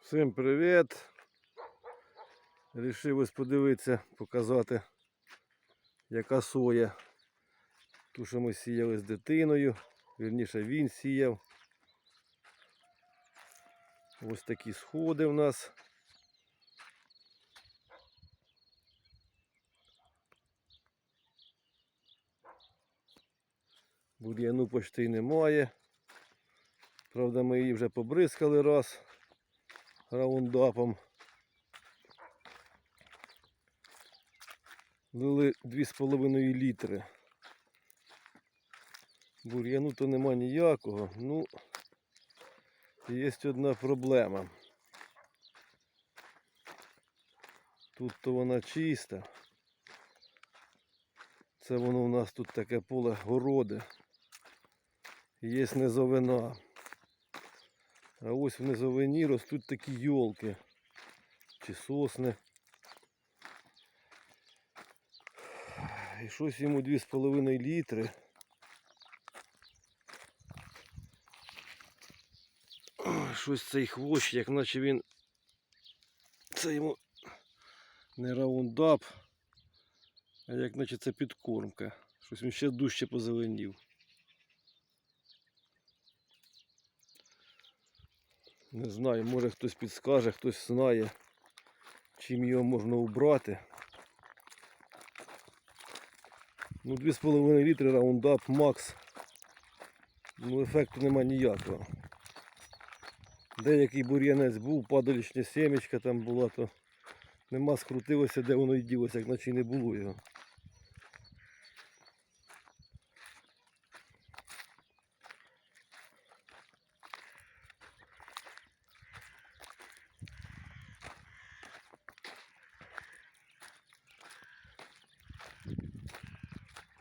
Всім привіт! Рішив ось подивитися, показати, яка соя. Ту, що ми сіяли з дитиною, вірніше він сіяв. Ось такі сходи в нас. Бур'яну почти немає. Правда, ми її вже побризкали раз раундапом. Лили 2,5 літри. Бур'яну то нема ніякого. Ну, є одна проблема. Тут то вона чиста. Це воно у нас тут таке поле городи. Є низовина. А ось в низовині ростуть такі йолки чи сосни. І щось йому 2,5 літри. Щось цей хвощ, як наче він. Це йому не раундап, а як наче це підкормка. Щось він ще дужче позеленів. Не знаю, може хтось підскаже, хтось знає, чим його можна убрати. Ну 2,5 літри раундап макс. Ну ефекту нема ніякого. Деякий бур'янець був, падалічня сімечка там була, то нема скрутилося, де воно й ділося, як наче не було його.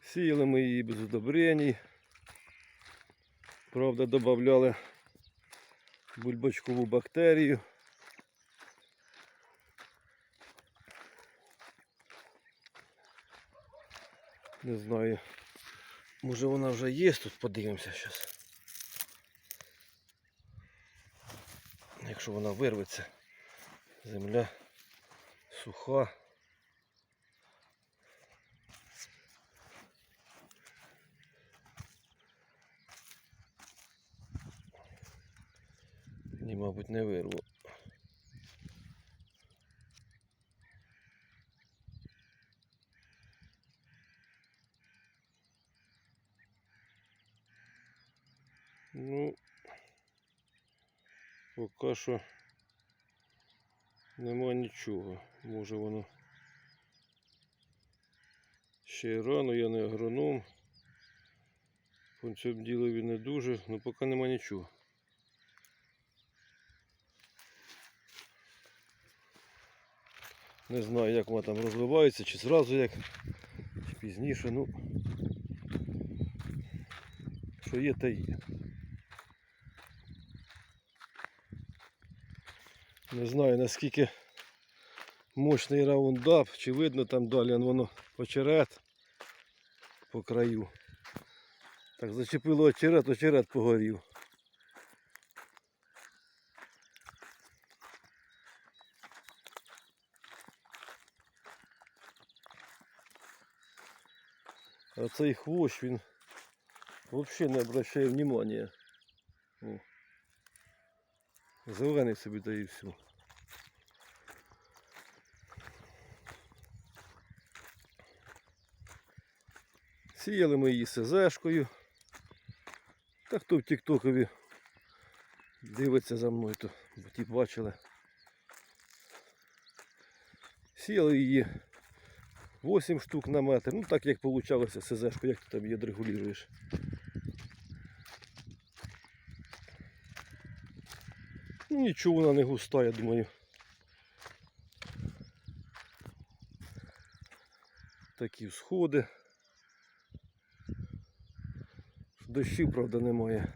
Сіяли ми її без удобрень. Правда, додавали бульбочкову бактерію. Не знаю. Може вона вже є тут, подивимося зараз. Якщо вона вирветься, земля суха. Ні, мабуть, не вирву. Ну, поки що нема нічого. Може воно ще й рано, я не агроном. По цьому ділові не дуже, але поки нема нічого. Не знаю, як вона там розвивається, чи зразу як, чи пізніше, ну що є, те є. Не знаю наскільки мощний раундап, чи видно там далі воно очерет по краю. Так зачепило очерет, очерет погорів. А цей хвощ він взагалі не обращає внимания. О. Зелений собі та і все. Сіяли ми її СЗшкою. Та хто в Тіктокові дивиться за мною, то ті бачили. Сіяли її 8 штук на метр. Ну так як вийшло СЗшку, як ти там її регулюєш. Нічого вона не густа, я думаю. Такі всходи. Дощів, правда, немає.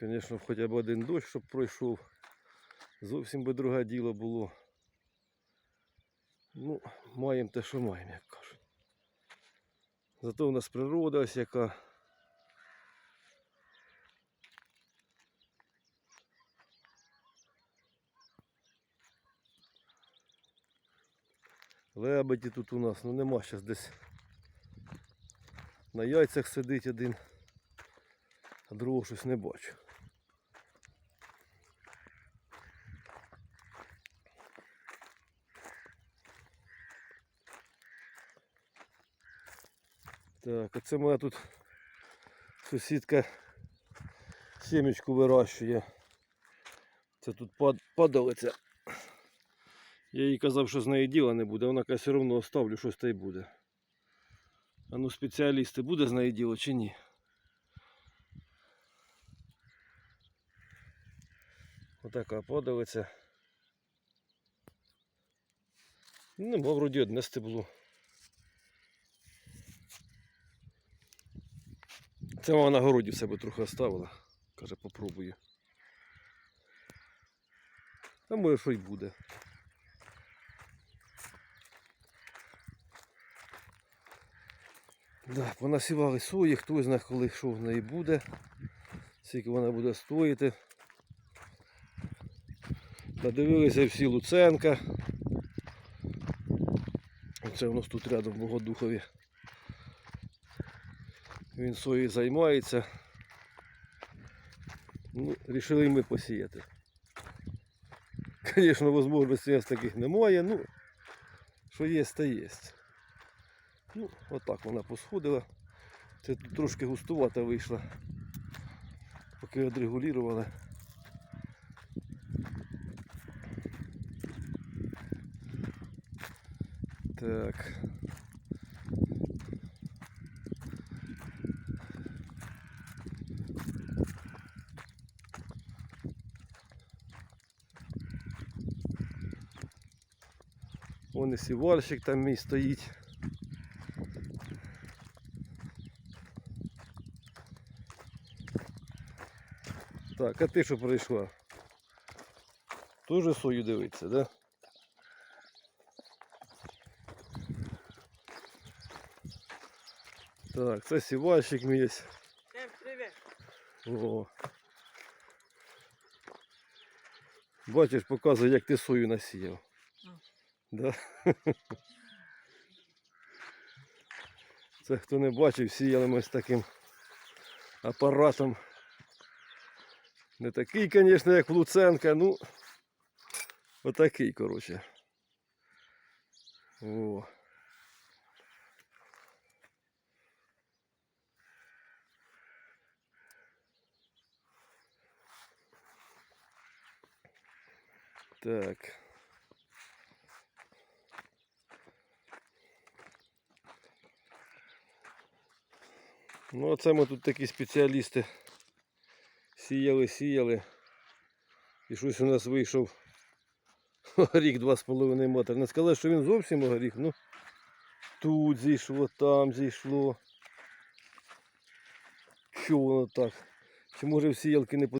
Звісно, хоча б один дощ, щоб пройшов. Зовсім би друге діло було. Ну, маємо те, що маємо, як кажуть. Зато у нас природа ось яка. Лебеді тут у нас, ну нема зараз десь. На яйцях сидить один, а другого щось не бачу. Так, а це моя тут сусідка сімечку вирощує. Це тут падалиця. Я їй казав, що з неї діла не буде, вона каже, все одно оставлю, щось та й буде. А ну спеціалісти, буде з неї діло чи ні? Отака падалиця. Нема вроді одне стебло. Це мама на городі в себе трохи оставила. Каже, попробую. А може що й буде. Да, понасівали сої, хто знає, коли що в неї буде, скільки вона буде стоїти. Надивилися всі Луценка. Оце у нас тут рядом в Богодухові. Він сої займається. Ну, рішили ми посіяти. Звісно, можливостей у нас таких немає, ну, що є, то є. Ну, отак вона посходила. Це тут трошки густувата вийшла. Поки відрегулювали. Так. Вон і сівальщик там мій стоїть. Так, а ти що прийшла? Тоже сою дивиться, да? Так, це сівальщик мій. є. О. Бачиш, показує, як ти сою насіяв. Да? Це хто не бачив, сіяли ми з таким апаратом. Не такий, звісно, як в Луценка, ну отакий, коротше. О. Так. Ну, оце ми тут такі спеціалісти сіяли, сіяли. І щось у нас вийшов горіх 2,5 метра. Не сказали, що він зовсім горіх, ну тут зійшло, там зійшло. Що воно так? Чи може в сіялки не